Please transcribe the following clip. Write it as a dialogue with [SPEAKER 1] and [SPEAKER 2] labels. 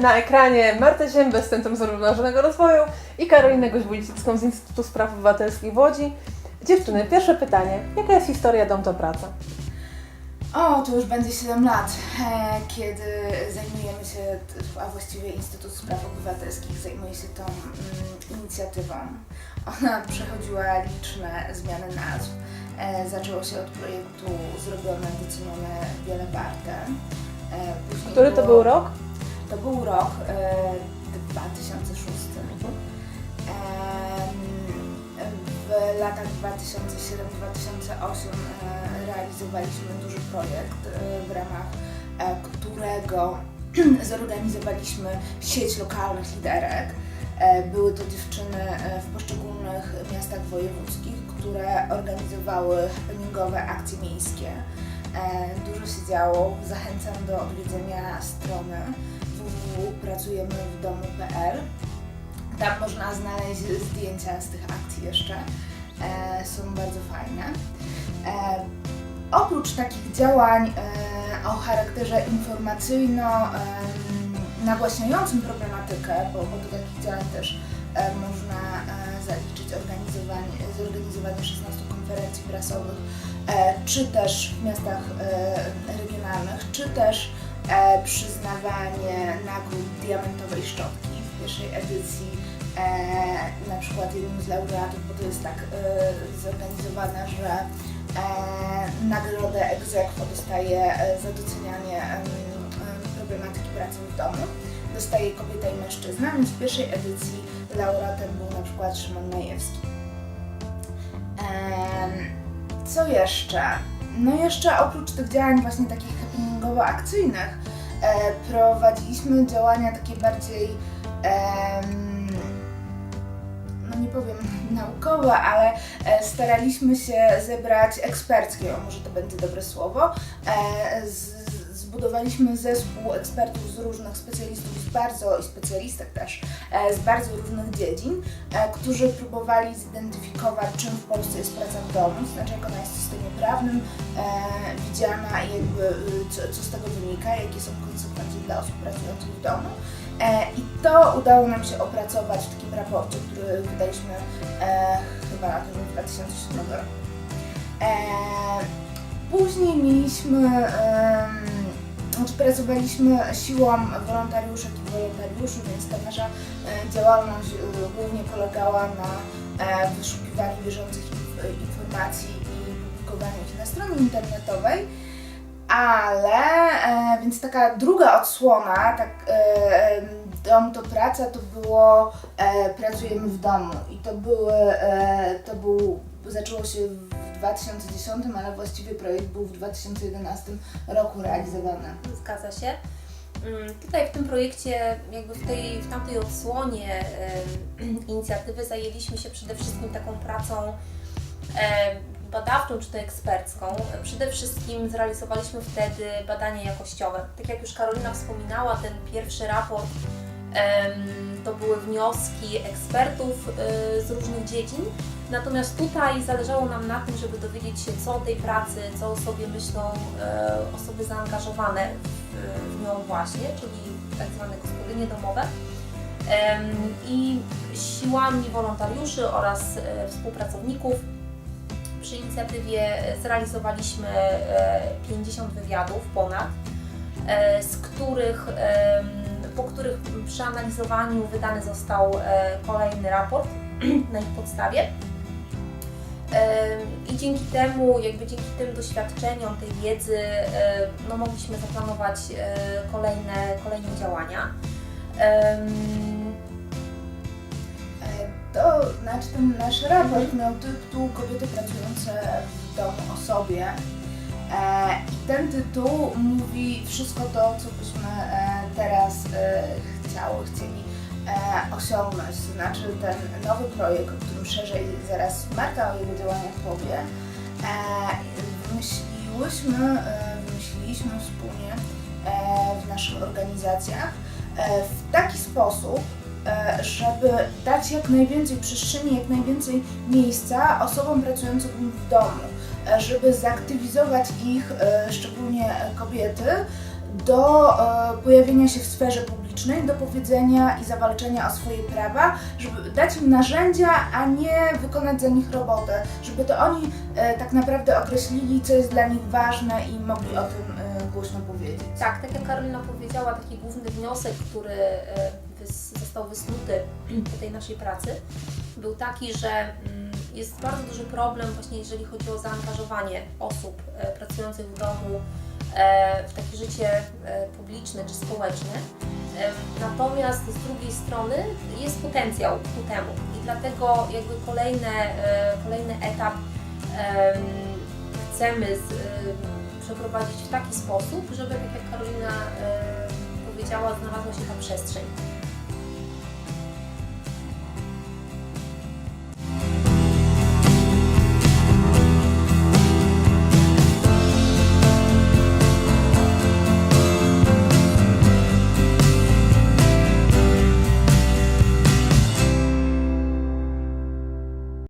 [SPEAKER 1] na ekranie Martę Ziębę z Centrum Zrównoważonego Rozwoju i Karolinę Goźbulicicką z Instytutu Spraw Obywatelskich w Łodzi. Dziewczyny, pierwsze pytanie. Jaka jest historia Dom to Praca?
[SPEAKER 2] O, to już będzie 7 lat, e, kiedy zajmujemy się, a właściwie Instytut Spraw Obywatelskich zajmuje się tą mm, inicjatywą. Ona przechodziła liczne zmiany nazw. E, zaczęło się od projektu Zrobione, Docenione, Wiele Warte. E,
[SPEAKER 1] Który to
[SPEAKER 2] było-
[SPEAKER 1] był rok?
[SPEAKER 2] To był rok e, 2006. Em, W latach 2007-2008 e, realizowaliśmy duży projekt, e, w ramach e, którego zorganizowaliśmy sieć lokalnych liderek. E, Były to dziewczyny e, w poszczególnych miastach wojewódzkich, które organizowały happeningowe akcje miejskie. E, Dużo się działo. Zachęcam do odwiedzenia strony www.pracujemywdomu.pl. Tam można znaleźć zdjęcia z tych akcji jeszcze. E, są bardzo fajne. E, oprócz takich działań e, o charakterze informacyjno em, nagłaśniającym problematykę, bo, bo do takich działań też e, można e, zaliczyć organizowanie, zorganizowanie 16 konferencji prasowych, e, czy też w miastach e, regionalnych, czy też e, przyznawanie nagród diamentowej szczotki w pierwszej edycji. E, na przykład jednym z laureatów, bo to jest tak e, zorganizowane, że e, nagrodę aequo dostaje e, za docenianie em, problematyki pracy w domu. Dostaje kobieta i mężczyzna, więc w pierwszej edycji laureatem był na przykład Szymon Majewski. Em, co jeszcze? No jeszcze oprócz tych działań właśnie takich happeningowo-akcyjnych e, prowadziliśmy działania takie bardziej no nie powiem naukowe, ale e, staraliśmy się zebrać eksperckie, o może to będzie dobre słowo. E, z, zbudowaliśmy zespół ekspertów z różnych specjalistów, z bardzo i specjalistek też, e, z bardzo różnych dziedzin, e, którzy próbowali zidentyfikować, czym w Polsce jest praca w domu, znaczy jak ona jest prawnym e, widziana i jakby y, co, co z tego wynika, jakie są konsekwencje dla osób pracujących w domu. E, I to udało nam się opracować w takim raporcie, który wydaliśmy e, chyba na tym w 2007 roku. Później mieliśmy, znaczy pracowaliśmy siłą wolontariuszek i wolontariuszy, więc ta nasza działalność e, głównie polegała na wyszukiwaniu bieżących inf- informacji ich na stronie internetowej. Ale, e, więc taka druga odsłona, tak, e, em, dom to praca, to było e, pracujemy w domu i to były, e, to był, zaczęło się w 2010, ale właściwie projekt był w 2011 roku realizowany.
[SPEAKER 3] Zgadza się. Mm, Tutaj w tym projekcie, jakby w, tej, w tamtej odsłonie em, inicjatywy zajęliśmy się przede wszystkim taką pracą em, badawczą czy to ekspercką. Przede wszystkim zrealizowaliśmy wtedy badania jakościowe. Tak jak już Karolina wspominała, ten pierwszy raport to były wnioski ekspertów y, z różnych dziedzin. Natomiast tutaj zależało nam na tym, żeby dowiedzieć się, co o tej pracy, co o sobie myślą e, osoby zaangażowane w, nią właśnie, czyli tak zwane gospodynie domowe. I siłami wolontariuszy oraz e, współpracowników przy inicjatywie zrealizowaliśmy e, 50 wywiadów ponad, e, z których, po których przeanalizowaniu wydany został e, kolejny raport na ich podstawie. I dzięki temu, jakby dzięki tym doświadczeniom, tej wiedzy, e, no, mogliśmy zaplanować e, kolejne, kolejne działania.
[SPEAKER 2] To znaczy ten nasz raport miał tytuł Kobiety pracujące w domu o sobie. E, I ten tytuł mówi wszystko to, co byśmy e, teraz e, chciały, chcieli e, osiągnąć. To znaczy ten nowy projekt, o którym szerzej zaraz Marta o jego działaniach powie, e, wymyśliłyśmy, e, wymyśliliśmy wspólnie e, w naszych organizacjach e, w taki sposób, żeby dać jak najwięcej przestrzeni, jak najwięcej miejsca osobom pracującym w domu, e, żeby zaktywizować ich, e, szczególnie kobiety, do e, pojawienia się w sferze publicznej do powiedzenia i zawalczenia o swoje prawa, żeby dać im narzędzia, a nie wykonać za nich robotę, żeby to oni e, tak naprawdę określili, co jest dla nich ważne i mogli o tym e, głośno powiedzieć.
[SPEAKER 3] Tak, tak jak Karolina powiedziała, taki główny wniosek, który e, został wysnuty do tej naszej pracy, był taki, że mm, jest bardzo duży problem właśnie jeżeli chodzi o zaangażowanie osób e, pracujących w domu e, w takie życie e, publiczne czy społeczne. Natomiast z drugiej strony jest potencjał ku temu i dlatego jakby kolejne, kolejny etap em, chcemy z, przeprowadzić w taki sposób, żeby tak jak Karolina powiedziała, znalazła się ta przestrzeń.